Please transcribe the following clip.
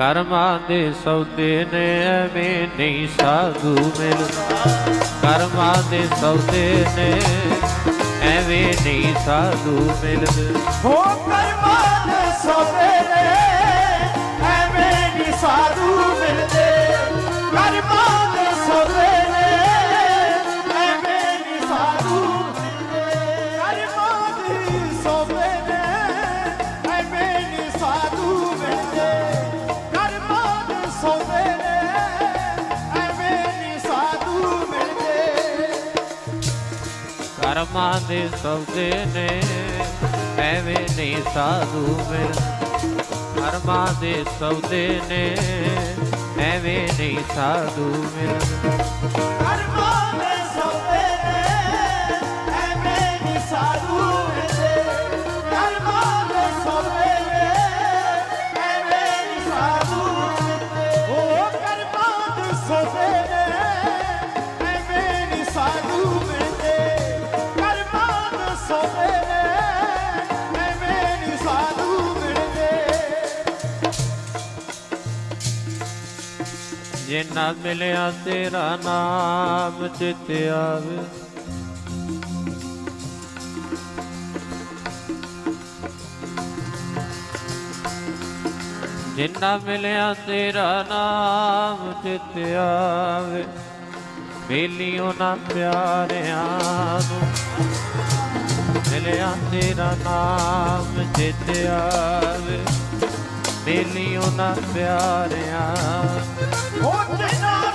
ਕਰਮਾਂ ਦੇ ਸੌਦੇ ਨੇ ਐਵੇਂ ਨਹੀਂ ਸਾਧੂ ਮਿਲਦਾ। ਕਰਮਾਂ ਦੇ ਸੌਦੇ ਨੇ ਐਵੇਂ ਨਹੀਂ ਸਾਧੂ ਮਿਲਦੇ। ਹੋ ਕਰਮਾਂ ਦੇ ਸੋਦੇ ਕਰਮਾਂ ਦੇ ਸੌਦੇ ਨੇ, ਐਵੇਂ ਨਹੀਂ ਸਾਧੂ ਮਿਲਦੇ। ਕਰਮਾਂ ਦੇ ਸੌਦੇ ਨੇ, ਐਵੇਂ ਨਹੀਂ ਸਾਧੂ ਮਿਲਦੇ। ਕਰਮਾਂ ਦੇ ਸੌਦੇ ਨੇ, ਐਵੇਂ ਨੀ ਸਾਧੂ ਮਿਲਦੇ। ਜੇ ਨਾ ਮਿਲਿਆ ਤੇਰਾ ਨਾਮ ਚਿਤ ਆਵੇ। ਜਿੰਨਾ ਮਿਲਿਆ ਤੇਰਾ ਨਾਮ ਚਿਤ ਆਵੇ ਬੇਲੀਓ ਨਾ ਪਿਆਰਿਆਂ ਨੂੰ। ਮਿਲਿਆ ਤੇਰਾ ਨਾਮ ਚਿਤ ਆਵੇ। ਬੇਲੀਓ ਉਹਨਾਂ ਪਿਆਰਿਆਂ। ਉਹ ਜਿਨ੍ਹਾਂ